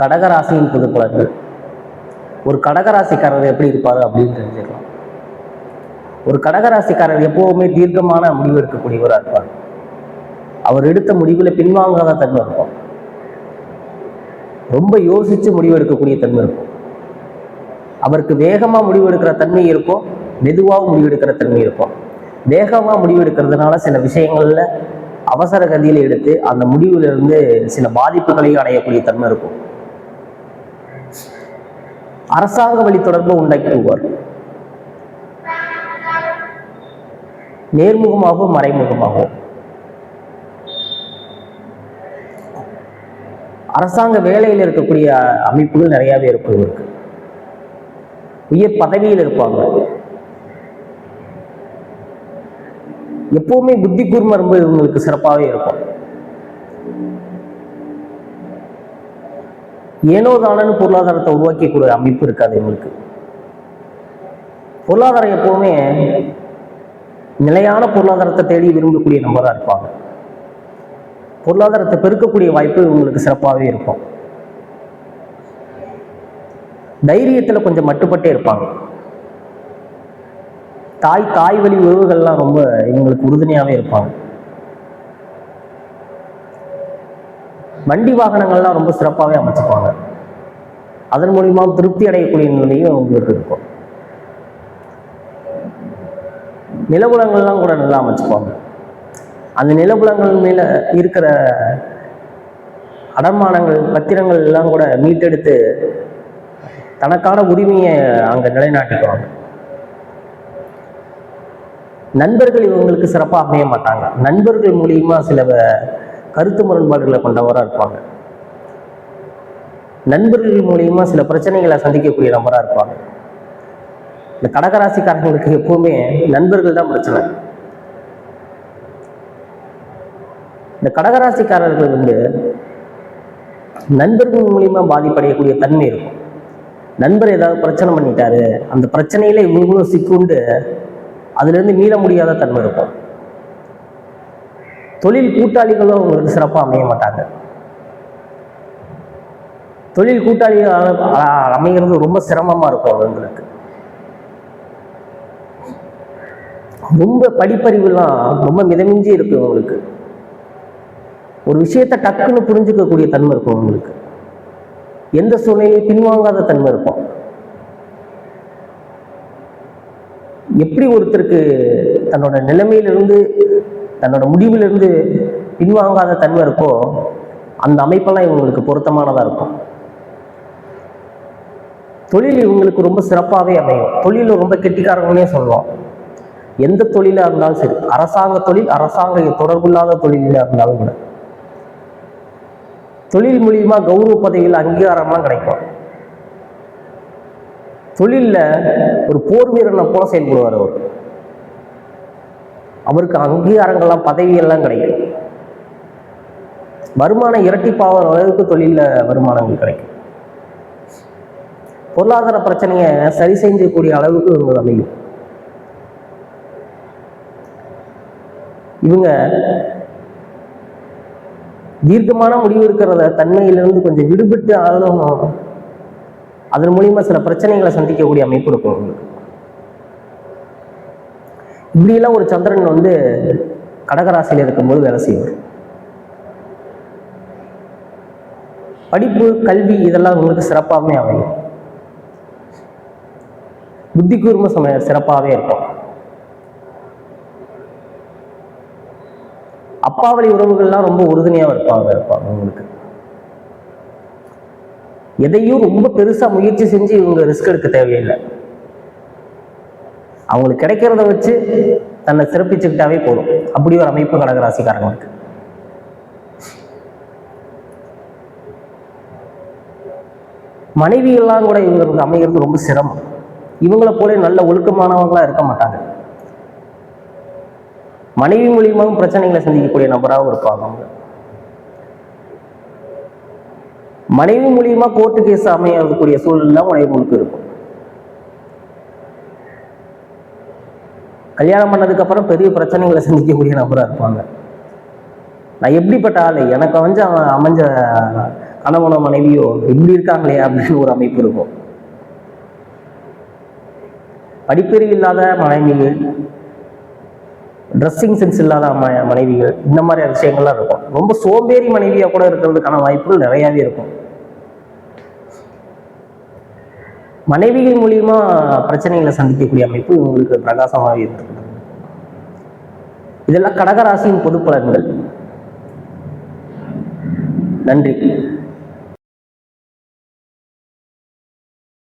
கடகராசியின் புது பலன்கள் ஒரு கடகராசிக்காரர் எப்படி இருப்பார் அப்படின்னு தெரிஞ்சுக்கலாம். ஒரு கடகராசிக்காரர் எப்பவுமே தீர்க்கமான முடிவு எடுக்கக்கூடியவராக இருப்பார். அவர் எடுத்த முடிவில் பின்வாங்காத தன்மை இருக்கும். ரொம்ப யோசித்து முடிவு எடுக்கக்கூடிய தன்மை இருக்கும். அவருக்கு வேகமாக முடிவு எடுக்கிற தன்மை இருக்கும். மெதுவாக முடிவு எடுக்கிற தன்மை இருக்கும். வேகமாக முடிவு எடுக்கிறதுனால சில விஷயங்களில் அவசர கதியில் எடுத்து அந்த முடிவிலிருந்து சில பாதிப்புகளையும் அடையக்கூடிய தன்மை இருக்கும். அரசாங்க வழி தொடர்பு உண்டாக்குவார் நேர்முகமாகவும் மறைமுகமாகவும். அரசாங்க வேலையில் இருக்கக்கூடிய அமைப்புகள் நிறையாவே இருக்கும் இவருக்கு. உயர் பதவியில் இருப்பாங்க. எப்பவுமே புத்தி கூர்மை ரொம்ப இவங்களுக்கு சிறப்பாகவே இருக்கும். ஏனோதானன்னு பொருளாதாரத்தை உருவாக்கக்கூடிய அமைப்பு இருக்காது எங்களுக்கு. பொருளாதாரம் எப்பவுமே நிலையான பொருளாதாரத்தை தேடி விரும்பக்கூடிய நபராக இருப்பாங்க. பொருளாதாரத்தை பெருக்கக்கூடிய வாய்ப்பு இவங்களுக்கு சிறப்பாகவே இருக்கும். தைரியத்தில் கொஞ்சம் மட்டுப்பட்டே இருப்பாங்க. தாய் தாய் வழி உறவுகள்லாம் ரொம்ப இவங்களுக்கு உறுதுணையாகவே இருப்பாங்க. வண்டி வாகனங்கள்லாம் ரொம்ப சிறப்பாகவே அமைச்சுப்பாங்க. அதன் மூலியமா திருப்தி அடையக்கூடிய நிலையும் உங்களுக்கு இருக்கும். நிலவுலங்கள்லாம் கூட நல்லா அமைச்சுப்பாங்க. அந்த நிலபுலங்கள் மேல இருக்கிற அடமானங்கள் பத்திரங்கள் எல்லாம் கூட மீட்டெடுத்து தனக்கான உரிமையை அங்க நிலைநாட்டிக்குவாங்க. நண்பர்கள் இவங்களுக்கு சிறப்பாக அமைய மாட்டாங்க. நண்பர்கள் மூலியமா சில கருத்து முரண்பாடுகளை கொண்டவராக இருப்பாங்க. நண்பர்கள் மூலியமா சில பிரச்சனைகளை சந்திக்கக்கூடிய நபராக இருப்பாங்க. இந்த கடகராசிக்காரங்களுக்கு எப்பவுமே நண்பர்கள் தான் பிரச்சனை. இந்த கடகராசிக்காரர்கள் வந்து நண்பர்கள் மூலியமா பாதிப்படையக்கூடிய தன்மை இருக்கும். நண்பர் ஏதாவது பிரச்சனை பண்ணிட்டாரு அந்த பிரச்சனையில இவங்களும் சிக்குண்டு அதுல இருந்து மீள முடியாத தன்மை இருக்கும். தொழில் கூட்டாளிகளும் உங்களுக்கு சிறப்பாக அமைய மாட்டாங்க. தொழில் கூட்டாளிகள் அமைகிறது ரொம்ப சிரமமா இருக்கும் அவங்களுக்கு ரொம்ப படிப்பறிவுலாம் ரொம்ப மிதமிஞ்சி இருக்கும் உங்களுக்கு ஒரு விஷயத்தை டக்குன்னு புரிஞ்சுக்கக்கூடிய தன்மை இருக்கும் உங்களுக்கு எந்த சூழ்நிலையும் பின்வாங்காத தன்மை இருக்கும். எப்படி ஒருத்தருக்கு தன்னோட நிலைமையிலிருந்து தன்னோட முடிவிலிருந்து பின்வாங்காத தன்மை இருக்கோ அந்த அமைப்பெல்லாம் இவங்களுக்கு பொருத்தமானதா இருக்கும். தொழில் இவங்களுக்கு ரொம்ப சிறப்பாகவே அமையும். தொழில் ரொம்ப கெட்டிக்காரங்கன்னே சொல்லுவோம். எந்த தொழிலா இருந்தாலும் சரி அரசாங்க தொழில் அரசாங்க தொடர்பில்லாத தொழிலாக இருந்தாலும் கூட. தொழில் மூலியமா கௌரவ பதவியில் அங்கீகாரம்லாம் கிடைக்கும். தொழில்ல ஒரு போர் வீரனை போல செயல்படுவார் அவர். அவருக்கு அங்கீகாரங்கள்லாம் பதவியெல்லாம் கிடைக்கும் வருமானம் இரட்டிப்பாகிற அளவுக்கு தொழில்ல வருமானங்கள் கிடைக்கும். பொருளாதார பிரச்சனையை சரி செய்யக்கூடிய அளவுக்கு இவங்க அமையும். இவங்க தீர்க்கமான முடிவு இருக்கிறத தன்மையிலிருந்து கொஞ்சம் விடுபட்டு ஆளும். அதன் மூலியமா சில பிரச்சனைகளை சந்திக்கக்கூடிய அமைப்பு இருக்கும் உங்களுக்கு இப்படியெல்லாம் ஒரு சந்திரன் வந்து கடகராசியில் இருக்கும்போது வேலை செய்வார். படிப்பு கல்வி இதெல்லாம் உங்களுக்கு சிறப்பாகவே அமையும். புத்தி கூர்ம சமய சிறப்பாகவே இருக்கும். அப்பாவளி உறவுகள்லாம் ரொம்ப உறுதுணையாக இருப்பாங்க இருப்பாங்க உங்களுக்கு. எதையும் ரொம்ப பெருசா முயற்சி செஞ்சு இவங்க ரிஸ்க் எடுக்க தேவையில்லை. அவங்களுக்கு கிடைக்கிறத வச்சு தன்னை சிறப்பிச்சுக்கிட்டாவே போதும். அப்படி ஒரு அமைப்பு கடகராசிக்காரங்களுக்கு மனைவியெல்லாம் கூட இவங்களுக்கு அமைகிறது ரொம்ப சிரமம். இவங்கள போல நல்ல ஒழுக்கமானவங்களா இருக்க மாட்டாங்க. மனைவி மூலியமாகவும் பிரச்சனைகளை சந்திக்கக்கூடிய நபராகவும் இருப்பாங்க அவங்க. மனைவி மூலியமா கோர்ட்டு கேஸ் அமையக்கூடிய சூழல்லாம் மனைவிகளுக்கு இருக்கும். கல்யாணம் பண்ணதுக்கு அப்புறம் பெரிய பிரச்சனைகளை சந்திக்கக்கூடிய நபராக இருப்பாங்க. நான் எப்படிப்பட்ட ஆளு? எனக்கு அமைஞ்ச அவன் அமைஞ்ச கணவனோ மனைவியோ இப்படி இருக்காங்களே அப்படின்னு ஒரு அமைப்பு இருக்கும். படிப்பறிவு இல்லாத மனைவிகள் ட்ரெஸ்ஸிங் சென்ஸ் இல்லாத ம- மனைவிகள் இந்த மாதிரி விஷயங்கள்லாம் இருக்கும். ரொம்ப சோம்பேறி மனைவியா கூட இருக்கிறதுக்கான வாய்ப்புகள் நிறையாவே இருக்கும். மனைவிகள் மூலியமா பிரச்சனைகளை சந்திக்கக்கூடிய அமைப்பு உங்களுக்கு பிரகாசமாக இருக்கிறது இதெல்லாம் கடகராசியின் பொது பலன்கள் நன்றி.